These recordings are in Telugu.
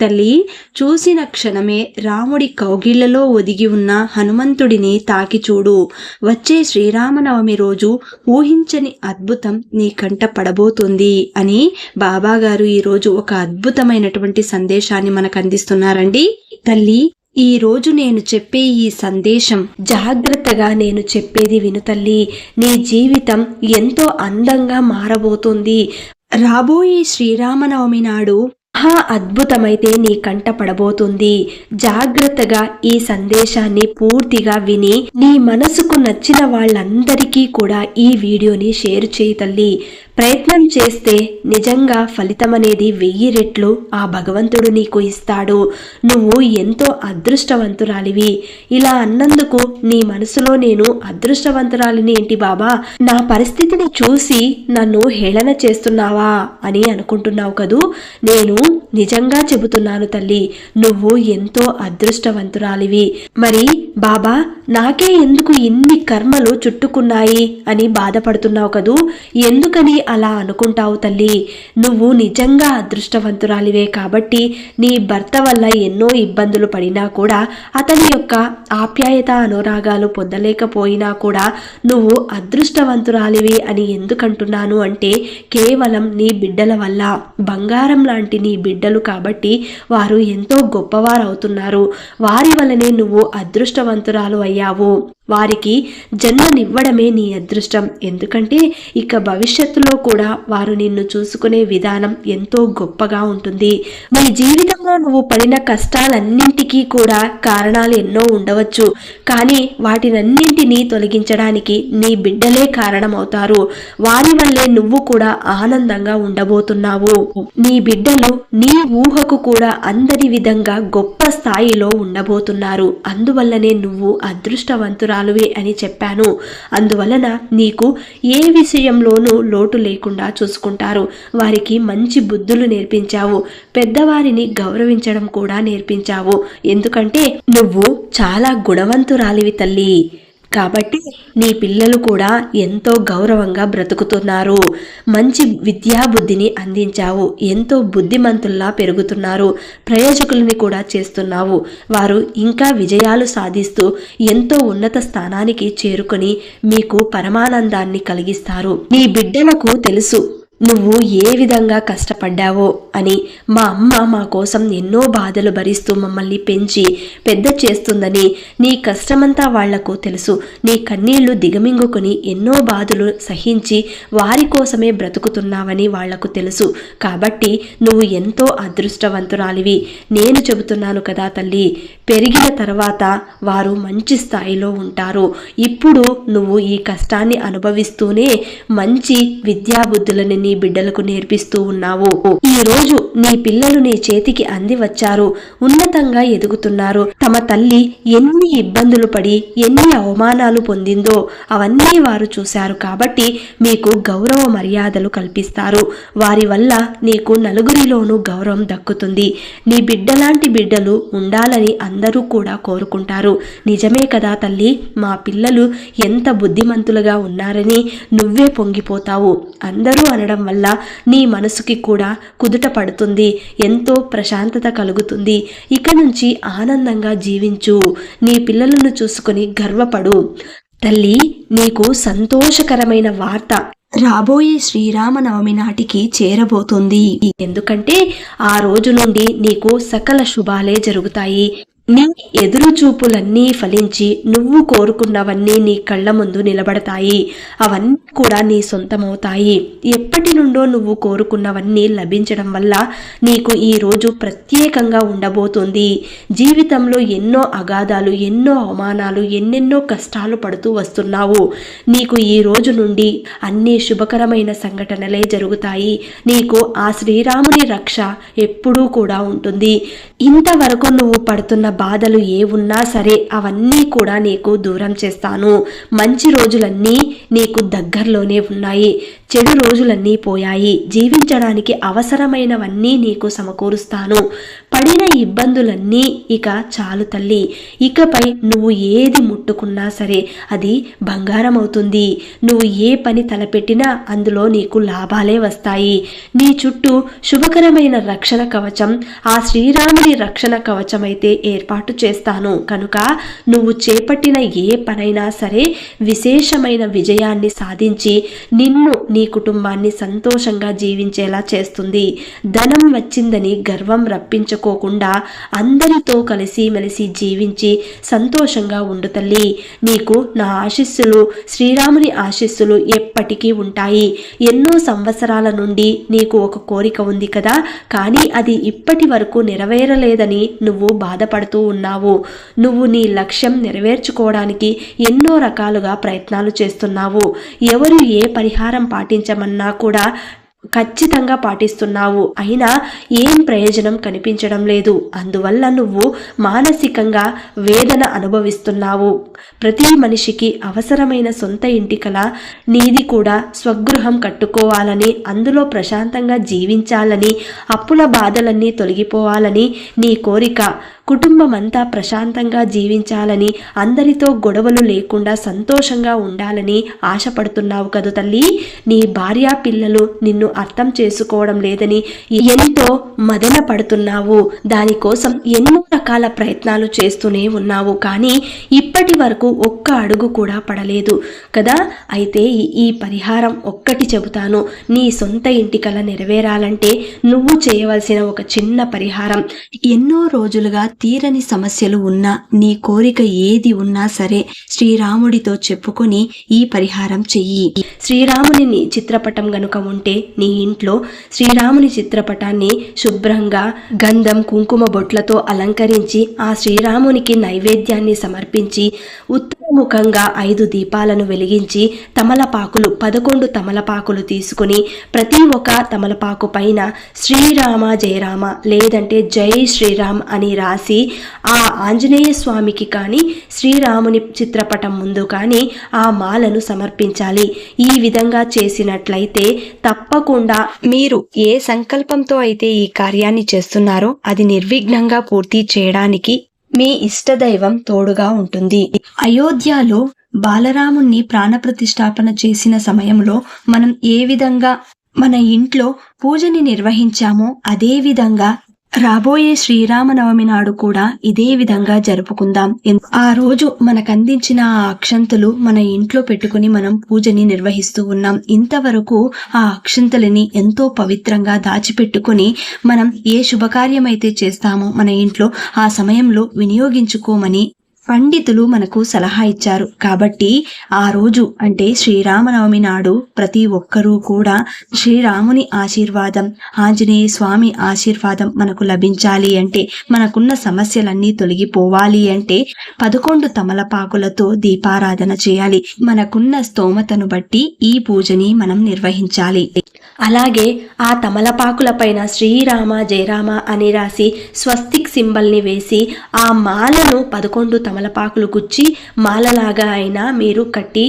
తల్లి చూసిన క్షణమే రాముడి కౌగిళ్ళలో ఒదిగి ఉన్న హనుమంతుడిని తాకి చూడు. వచ్చే శ్రీరామనవమి రోజు ఊహించని అద్భుతం నీ కంట పడబోతుంది అని బాబాగారు ఈరోజు ఒక అద్భుతమైనటువంటి సందేశాన్ని మనకు అందిస్తున్నారండి. తల్లి ఈ రోజు నేను చెప్పే ఈ సందేశం జాగ్రత్తగా నేను చెప్పేది విను తల్లి. నీ జీవితం ఎంతో అందంగా మారబోతుంది. రాబోయే శ్రీరామనవమి నాడు మహా అద్భుతమైతే నీ కంట పడబోతుంది. జాగ్రత్తగా ఈ సందేశాన్ని పూర్తిగా విని నీ మనసుకు నచ్చిన వాళ్ళందరికీ కూడా ఈ వీడియోని షేర్ చేయి తల్లి. ప్రయత్నం చేస్తే నిజంగా ఫలితం అనేది వెయ్యి రెట్లు ఆ భగవంతుడు నీకు ఇస్తాడు. నువ్వు ఎంతో అదృష్టవంతురాలివి. ఇలా అన్నందుకు నీ మనసులో నేను అదృష్టవంతురాలిని ఏంటి బాబా? నా పరిస్థితిని చూసి నన్ను హేళన చేస్తున్నావా అని అనుకుంటున్నావు కదూ? నేను నిజంగా చెబుతున్నాను తల్లి నువ్వు ఎంతో అదృష్టవంతురాలివి. మరి బాబా నాకే ఎందుకు ఇన్ని కర్మలు చుట్టుకున్నాయి అని బాధపడుతున్నావు కదూ? ఎందుకని అలా అనుకుంటావు తల్లి. నువ్వు నిజంగా అదృష్టవంతురాలివే కాబట్టి నీ భర్త వల్ల ఎన్నో ఇబ్బందులు పడినా కూడా అతని యొక్క ఆప్యాయత అనురాగాలు పొందలేకపోయినా కూడా నువ్వు అదృష్టవంతురాలివి అని ఎందుకంటున్నాను అంటే కేవలం నీ బిడ్డల వల్ల. బంగారం లాంటి నీ బిడ్డలు కాబట్టి వారు ఎంతో గొప్పవారు అవుతున్నారు వారి వల్లనే నువ్వు అదృష్టవంతురాలు అయ్యావు. వారికి జన్మనివ్వడమే నీ అదృష్టం. ఎందుకంటే ఇక భవిష్యత్తులో కూడా వారు నిన్ను చూసుకునే విధానం ఎంతో గొప్పగా ఉంటుంది. నీ జీవితంలో నువ్వు పడిన కష్టాలన్నింటికీ కూడా కారణాలు ఎన్నో ఉండవచ్చు. కానీ వాటినన్నింటినీ తొలగించడానికి నీ బిడ్డలే కారణమవుతారు. వారి వల్లే నువ్వు కూడా ఆనందంగా ఉండబోతున్నావు. నీ బిడ్డలు నీ ఊహకు కూడా అందరి విధంగా గొప్ప స్థాయిలో ఉండబోతున్నారు. అందువల్లనే నువ్వు అదృష్టవంతురాలువే అని చెప్పాను. అందువలన నీకు ఏ విషయంలోనూ లోటు లేకుండా చూసుకుంటారు. వారికి మంచి బుద్ధులు నేర్పించావు. పెద్దవారిని గౌరవించడం కూడా నేర్పించావు. ఎందుకంటే నువ్వు చాలా గుణవంతురాలివి తల్లి. కాబట్టి నీ పిల్లలు కూడా ఎంతో గౌరవంగా బ్రతుకుతున్నారు. మంచి విద్యాబుద్ధిని అందించావు. ఎంతో బుద్ధిమంతుల్లా పెరుగుతున్నారు. ప్రయోజకులని కూడా చేస్తున్నావు. వారు ఇంకా విజయాలు సాధిస్తూ ఎంతో ఉన్నత స్థానానికి చేరుకొని మీకు పరమానందాన్ని కలిగిస్తారు. నీ బిడ్డలకు తెలుసు. నువ్వు ఏ విధంగా కష్టపడ్డావో అని మా అమ్మ మా కోసం ఎన్నో బాధలు భరిస్తూ మమ్మల్ని పెంచి పెద్ద చేస్తుందని నీ కష్టమంతా వాళ్ళకు తెలుసు. నీ కన్నీళ్ళు దిగమింగుకొని ఎన్నో బాధలు సహించి వారి కోసమే బ్రతుకుతున్నావని వాళ్ళకు తెలుసు. కాబట్టి నువ్వు ఎంతో అదృష్టవంతురాలివి. నేను చెబుతున్నాను కదా తల్లి పెరిగిన తర్వాత వారు మంచి స్థాయిలో ఉంటారు. ఇప్పుడు నువ్వు ఈ కష్టాన్ని అనుభవిస్తూనే మంచి విద్యాబుద్ధులని నీ బిడ్డలకు నేర్పిస్తూ ఉన్నావు. ఈ రోజు నీ పిల్లలు నీ చేతికి అంది వచ్చారు. ఉన్నతంగా ఎదుగుతున్నారు. తమ తల్లి ఎన్ని ఇబ్బందులు పడి ఎన్ని అవమానాలు పొందిందో అవన్నీ వారు చూశారు కాబట్టి మీకు గౌరవ మర్యాదలు కల్పిస్తారు. వారి వల్ల నీకు నలుగురిలోనూ గౌరవం దక్కుతుంది. నీ బిడ్డలాంటి బిడ్డలు ఉండాలని అందరూ కూడా కోరుకుంటారు. నిజమే కదా తల్లి మా పిల్లలు ఎంత బుద్ధిమంతులుగా ఉన్నారని నువ్వే పొంగిపోతావు. అందరూ అనడం వల్ల నీ మనసుకి కూడా కుదుట పడుతుంది ఎంతో ప్రశాంతత కలుగుతుంది. ఇక నుంచి ఆనందంగా జీవించు. నీ పిల్లలను చూసుకొని గర్వపడు. తల్లి నీకు సంతోషకరమైన వార్త. రాబోయే శ్రీరామనవమి నాటికి చేరబోతుంది. ఎందుకంటే ఆ రోజు నుండి నీకు సకల శుభాలే జరుగుతాయి. నీ ఎదురు చూపులన్నీ ఫలించి నువ్వు కోరుకున్నవన్నీ నీ కళ్ళ ముందు నిలబడతాయి. అవన్నీ కూడా నీ సొంతమవుతాయి. ఎప్పటి నుండో నువ్వు కోరుకున్నవన్నీ లభించడం వల్ల నీకు ఈ రోజు ప్రత్యేకంగా ఉండబోతుంది. జీవితంలో ఎన్నో అగాధాలు ఎన్నో అవమానాలు ఎన్నెన్నో కష్టాలు పడుతూ వస్తున్నావు. నీకు ఈ రోజు నుండి అన్ని శుభకరమైన సంఘటనలే జరుగుతాయి. నీకు ఆ శ్రీరాముని రక్ష ఎప్పుడూ కూడా ఉంటుంది. ఇంతవరకు నువ్వు పడుతున్న బాధలు ఏ ఉన్నా సరే అవన్నీ కూడా నీకు దూరం చేస్తాను. మంచి రోజులన్నీ నీకు దగ్గరలోనే ఉన్నాయి. చెడు రోజులన్నీ పోయాయి. జీవించడానికి అవసరమైనవన్నీ నీకు సమకూరుస్తాను. పడిన ఇబ్బందులన్నీ ఇక చాలు తల్లి. ఇకపై నువ్వు ఏది ముట్టుకున్నా సరే అది బంగారం అవుతుంది నువ్వు ఏ పని తలపెట్టినా అందులో నీకు లాభాలే వస్తాయి. నీ చుట్టూ శుభకరమైన రక్షణ కవచం ఆ శ్రీరాముని రక్షణ కవచం అయితే ఏర్పాటు చేస్తాను. కనుక నువ్వు చేపట్టిన ఏ పనైనా సరే విశేషమైన విజయాన్ని సాధించి నిన్ను నీ కుటుంబాన్ని సంతోషంగా జీవించేలా చేస్తుంది. ధనం వచ్చిందని గర్వం రప్పించుకోకుండా అందరితో కలిసి మెలిసి జీవించి సంతోషంగా ఉండు తల్లి. నీకు నా ఆశీస్సులు శ్రీరాముని ఆశీస్సులు ఎప్పటికీ ఉంటాయి. ఎన్నో సంవత్సరాల నుండి నీకు ఒక కోరిక ఉంది కదా. కానీ అది ఇప్పటి వరకు నెరవేరలేదని నువ్వు బాధపడుతూ ఉన్నావు. నువ్వు నీ లక్ష్యం నెరవేర్చుకోవడానికి ఎన్నో రకాలుగా ప్రయత్నాలు చేస్తున్నావు. ఎవరు ఏ పరిహారం పాటించమన్నా కూడా ఖచ్చితంగా పాటిస్తున్నావు. అయినా ఏం ప్రయోజనం కనిపించడం లేదు. అందువల్ల నువ్వు మానసికంగా వేదన అనుభవిస్తున్నావు. ప్రతి మనిషికి అవసరమైన సొంత ఇంటి కల నీది కూడా స్వగృహం కట్టుకోవాలని అందులో ప్రశాంతంగా జీవించాలని అప్పుల బాధలన్నీ తొలగిపోవాలని నీ కోరిక. కుటుంబం అంతా ప్రశాంతంగా జీవించాలని అందరితో గొడవలు లేకుండా సంతోషంగా ఉండాలని ఆశపడుతున్నావు కదా తల్లి. నీ భార్య పిల్లలు నిన్ను అర్థం చేసుకోవడం లేదని ఎంతో మదన పడుతున్నావు. దానికోసం ఎన్నో రకాల ప్రయత్నాలు చేస్తూనే ఉన్నావు. కానీ ఇప్పటి వరకు ఒక్క అడుగు కూడా పడలేదు కదా? అయితే ఈ- ఈ పరిహారం ఒక్కటి చెబుతాను. నీ సొంత ఇంటి కల నెరవేరాలంటే నువ్వు చేయవలసిన ఒక చిన్న పరిహారం. ఎన్నో రోజులుగా తీరని సమస్యలు ఉన్నా నీ కోరిక ఏది ఉన్నా సరే శ్రీరాముడితో చెప్పుకొని ఈ పరిహారం చెయ్యి. శ్రీరాముని చిత్రపటం గనుక ఉంటే నీ ఇంట్లో శ్రీరాముని చిత్రపటాన్ని శుభ్రంగా గంధం కుంకుమ బొట్లతో అలంకరించి ఆ శ్రీరామునికి నైవేద్యాన్ని సమర్పించి ఉత్తరముఖంగా ఐదు దీపాలను వెలిగించి తమలపాకులు పదకొండు తమలపాకులు తీసుకుని ప్రతి ఒక్క తమలపాకు పైన శ్రీరామ జయరామ లేదంటే జై శ్రీరామ్ అని రాసి ఆ ఆంజనేయ స్వామికి కానీ శ్రీరాముని చిత్రపటం ముందు కానీ ఆ మాలను సమర్పించాలి. ఈ విధంగా చేసినట్లయితే తప్పకుండా మీరు ఏ సంకల్పంతో అయితే ఈ కార్యాన్ని చేస్తున్నారో అది నిర్విఘ్నంగా పూర్తి చేయడానికి మీ ఇష్టదైవం తోడుగా ఉంటుంది. అయోధ్యలో బాలరాముణ్ణి ప్రాణప్రతిష్టాపన చేసిన సమయంలో మనం ఏ విధంగా మన ఇంట్లో పూజని నిర్వహించామో అదే విధంగా రాబోయే శ్రీరామనవమి నాడు కూడా ఇదే విధంగా జరుపుకుందాం. ఆ రోజు మనకందించిన ఆ అక్షంతలు మన ఇంట్లో పెట్టుకుని మనం పూజని నిర్వహిస్తూ ఉన్నాం. ఇంతవరకు ఆ అక్షంతలని ఎంతో పవిత్రంగా దాచిపెట్టుకుని మనం ఏ శుభకార్యమైతే చేస్తామో మన ఇంట్లో ఆ సమయంలో వినియోగించుకోమని పండితులు మనకు సలహా ఇచ్చారు. కాబట్టి ఆ రోజు అంటే శ్రీరామనవమి నాడు ప్రతి ఒక్కరూ కూడా శ్రీరాముని ఆశీర్వాదం ఆంజనేయ స్వామి ఆశీర్వాదం మనకు లభించాలి అంటే మనకున్న సమస్యలన్నీ తొలగిపోవాలి అంటే పదకొండు తమలపాకులతో దీపారాధన చేయాలి. మనకున్న స్తోమతను బట్టి ఈ పూజని మనం నిర్వహించాలి. అలాగే ఆ తమలపాకుల పైన శ్రీరామ జయరామ అని రాసి స్వస్తిక్ సింబల్ని వేసి ఆ మాలను పదకొండు తమలపాకులు గుచ్చి మాలలాగా అయినా మీరు కట్టి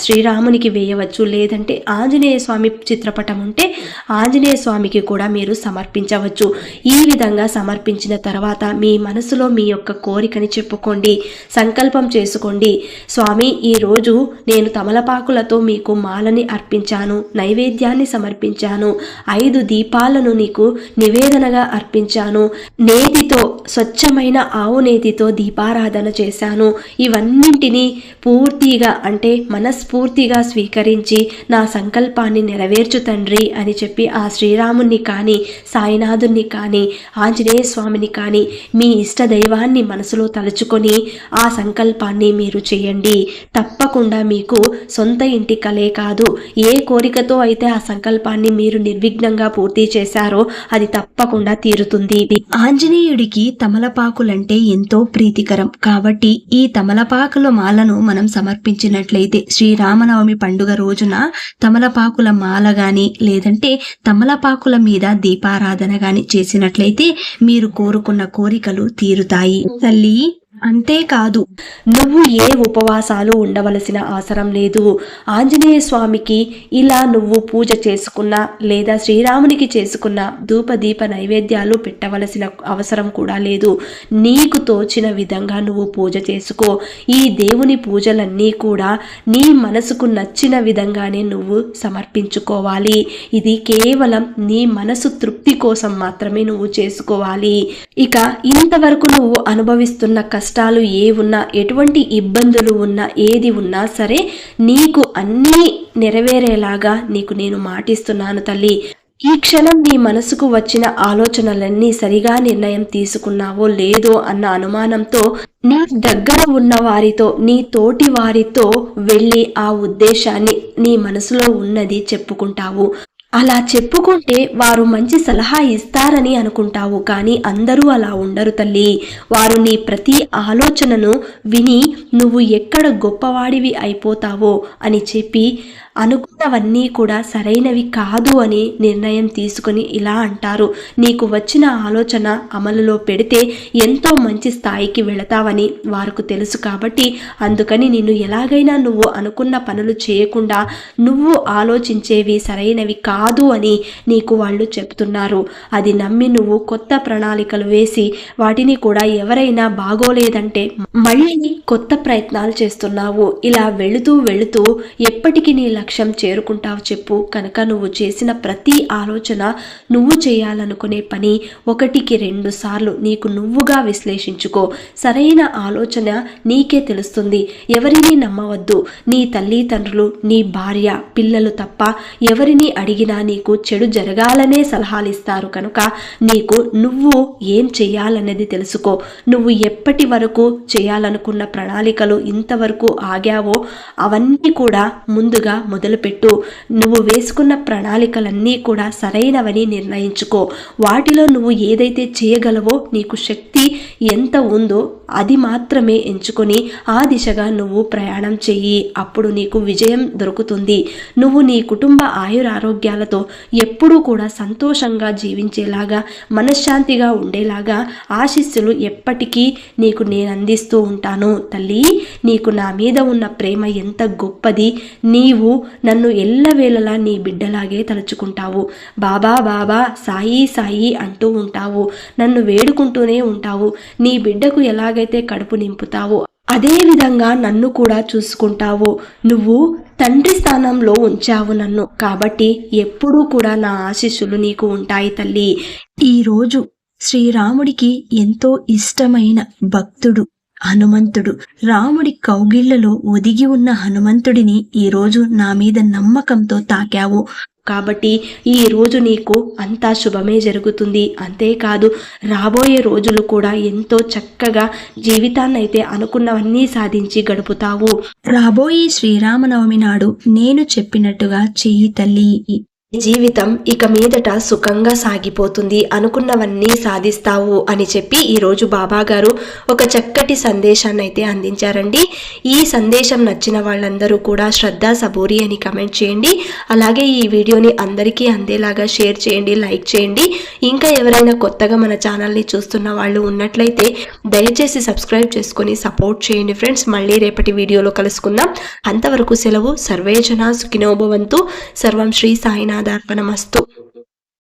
శ్రీరామునికి వేయవచ్చు. లేదంటే ఆంజనేయ స్వామి చిత్రపటం ఉంటే ఆంజనేయ స్వామికి కూడా మీరు సమర్పించవచ్చు. ఈ విధంగా సమర్పించిన తర్వాత మీ మనసులో మీ యొక్క కోరికని చెప్పుకోండి. సంకల్పం చేసుకోండి. స్వామి ఈరోజు నేను తమలపాకులతో మీకు మాలని అర్పించాను. నైవేద్యాన్ని సమర్పించాను. ఐదు దీపాలను నీకు నివేదనగా అర్పించాను. నేతితో స్వచ్ఛమైన ఆవు నేతితో దీపారాధన చేశాను. ఇవన్నింటినీ పూర్తిగా అంటే మనస్ఫూర్తిగా స్వీకరించి నా సంకల్పాన్ని నెరవేర్చు తండ్రి అని చెప్పి ఆ శ్రీరాముణ్ణి కానీ సాయినాథుణ్ణి కానీ ఆంజనేయ స్వామిని కానీ మీ ఇష్ట దైవాన్ని మనసులో తలుచుకొని ఆ సంకల్పాన్ని మీరు చేయండి. తప్పకుండా మీకు సొంత ఇంటి కలే కాదు. ఏ కోరికతో అయితే ఆ సంకల్పాన్ని మీరు నిర్విఘ్నంగా పూర్తి చేశారో అది తప్పకుండా తీరుతుంది. ఆంజనేయుడికి తమలపాకులంటే ఎంతో ప్రీతికరం. కాబట్టి ఈ తమలపాకుల మాలను మనం సమర్పించినట్లయితే శ్రీరామనవమి పండుగ రోజున తమలపాకుల మాల గాని లేదంటే తమలపాకుల మీద దీపారాధన గాని చేసినట్లయితే మీరు కోరుకున్న కోరికలు తీరుతాయి. తల్లి అంతేకాదు నువ్వు ఏ ఉపవాసాలు ఉండవలసిన అవసరం లేదు. ఆంజనేయ స్వామికి ఇలా నువ్వు పూజ చేసుకున్నా లేదా శ్రీరామునికి చేసుకున్న ధూపదీప నైవేద్యాలు పెట్టవలసిన అవసరం కూడా లేదు. నీకు తోచిన విధంగా నువ్వు పూజ చేసుకో. ఈ దేవుని పూజలన్నీ కూడా నీ మనసుకు నచ్చిన విధంగానే నువ్వు సమర్పించుకోవాలి. ఇది కేవలం నీ మనసు తృప్తి కోసం మాత్రమే నువ్వు చేసుకోవాలి. ఇక ఇంతవరకు నువ్వు అనుభవిస్తున్న కష్టాలు ఏ ఉన్నా ఎటువంటి ఇబ్బందులు ఉన్నా ఏది ఉన్నా సరే నీకు అన్నీ నెరవేరేలాగా నీకు నేను మాటిస్తున్నాను తల్లి. ఈ క్షణం నీ మనసుకు వచ్చిన ఆలోచనలన్నీ సరిగా నిర్ణయం తీసుకున్నావో లేదో అన్న అనుమానంతో నీ దగ్గర ఉన్న వారితో నీ తోటి వారితో వెళ్ళి ఆ ఉద్దేశాన్ని నీ మనసులో ఉన్నది చెప్పుకుంటావు. అలా చెప్పుకుంటే వారు మంచి సలహా ఇస్తారని అనుకుంటావు కానీ అందరూ అలా ఉండరు తల్లి. వారు నీ ప్రతి ఆలోచనను విని నువ్వు ఎక్కడ గొప్పవాడివి అయిపోతావో అని చెప్పి అనుకున్నవన్నీ కూడా సరైనవి కాదు అని నిర్ణయం తీసుకుని ఇలా అంటారు. నీకు వచ్చిన ఆలోచన అమలులో పెడితే ఎంతో మంచి స్థాయికి వెళతావని వారికి తెలుసు కాబట్టి అందుకని నిన్ను ఎలాగైనా నువ్వు అనుకున్న పనులు చేయకుండా నువ్వు ఆలోచించేవి సరైనవి కాదు అని నీకు వాళ్ళు చెప్తున్నారు. అది నమ్మి నువ్వు కొత్త ప్రణాళికలు వేసి వాటిని కూడా ఎవరైనా బాగోలేదంటే మళ్ళీ కొత్త ప్రయత్నాలు చేస్తున్నావు. ఇలా వెళుతూ వెళుతూ ఎప్పటికీ నీ లక్ష్యం చేరుకుంటావు చెప్పు. కనుక నువ్వు చేసిన ప్రతి ఆలోచన నువ్వు చేయాలనుకునే పని ఒకటికి రెండు సార్లు నీకు నువ్వుగా విశ్లేషించుకో. సరైన ఆలోచన నీకే తెలుస్తుంది. ఎవరిని నమ్మవద్దు. నీ తల్లిదండ్రులు నీ భార్య పిల్లలు తప్ప ఎవరిని అడిగినా నీకు చెడు జరగాలనే సలహాలు ఇస్తారు. కనుక నీకు నువ్వు ఏం చేయాలనేది తెలుసుకో. నువ్వు ఎప్పటి వరకు చేయాలనుకున్న ప్రణాళికలు ఇంతవరకు ఆగావో అవన్నీ కూడా ముందుగా మొదలుపెట్టు. నువ్వు వేసుకున్న ప్రణాళికలన్నీ కూడా సరైనవని నిర్ణయించుకో. వాటిలో నువ్వు ఏదైతే చేయగలవో నీకు శక్తి ఎంత ఉందో అది మాత్రమే ఎంచుకొని ఆ దిశగా నువ్వు ప్రయాణం చెయ్యి. అప్పుడు నీకు విజయం దొరుకుతుంది. నువ్వు నీ కుటుంబ ఆయురారోగ్యాలతో ఎప్పుడూ కూడా సంతోషంగా జీవించేలాగా మనశ్శాంతిగా ఉండేలాగా ఆశీస్సులు ఎప్పటికీ నీకు నేను అందిస్తూ ఉంటాను. తల్లి నీకు నా మీద ఉన్న ప్రేమ ఎంత గొప్పది. నీవు నన్ను ఎల్లవేళలా నీ బిడ్డలాగే తలుచుకుంటావు. బాబా బాబా సాయి సాయి అంటూ ఉంటావు. నన్ను వేడుకుంటూనే ఉంటావు. నీ బిడ్డకు ఎలాగైతే కడుపు నింపుతావో అదే విధంగా నన్ను కూడా చూసుకుంటావు. నువ్వు తండ్రి స్థానంలో ఉంచావు నన్ను. కాబట్టి ఎప్పుడూ కూడా నా ఆశీస్సులు నీకు ఉంటాయి తల్లి. ఈరోజు శ్రీరాముడికి ఎంతో ఇష్టమైన భక్తుడు హనుమంతుడు. రాముడి కౌగిళ్ళలో ఒదిగి ఉన్న హనుమంతుడిని ఈరోజు నా మీద నమ్మకంతో తాకావు. కాబట్టి ఈ రోజు నీకు అంతా శుభమే జరుగుతుంది. అంతేకాదు రాబోయే రోజులు కూడా ఎంతో చక్కగా జీవితాన్నైతే అనుకున్నవన్నీ సాధించి గడుపుతావు. రాబోయే శ్రీరామనవమి నాడు నేను చెప్పినట్టుగా చెయ్యి తల్లి. జీవితం ఇక మీదట సుఖంగా సాగిపోతుంది. అనుకున్నవన్నీ సాధిస్తావు అని చెప్పి ఈరోజు బాబా గారు ఒక చక్కటి సందేశాన్ని అయితే అందించారండి. ఈ సందేశం నచ్చిన వాళ్ళందరూ కూడా శ్రద్ధ సబూరి అని కమెంట్ చేయండి. అలాగే ఈ వీడియోని అందరికీ అందేలాగా షేర్ చేయండి లైక్ చేయండి. ఇంకా ఎవరైనా కొత్తగా మన ఛానల్ని చూస్తున్న వాళ్ళు ఉన్నట్లయితే దయచేసి సబ్స్క్రైబ్ చేసుకొని సపోర్ట్ చేయండి ఫ్రెండ్స్. మళ్ళీ రేపటి వీడియోలో కలుసుకుందాం. అంతవరకు సెలవు. సర్వేజన సుఖినోభవంతు సర్వం శ్రీ సాయినాథ్. dan penemastu.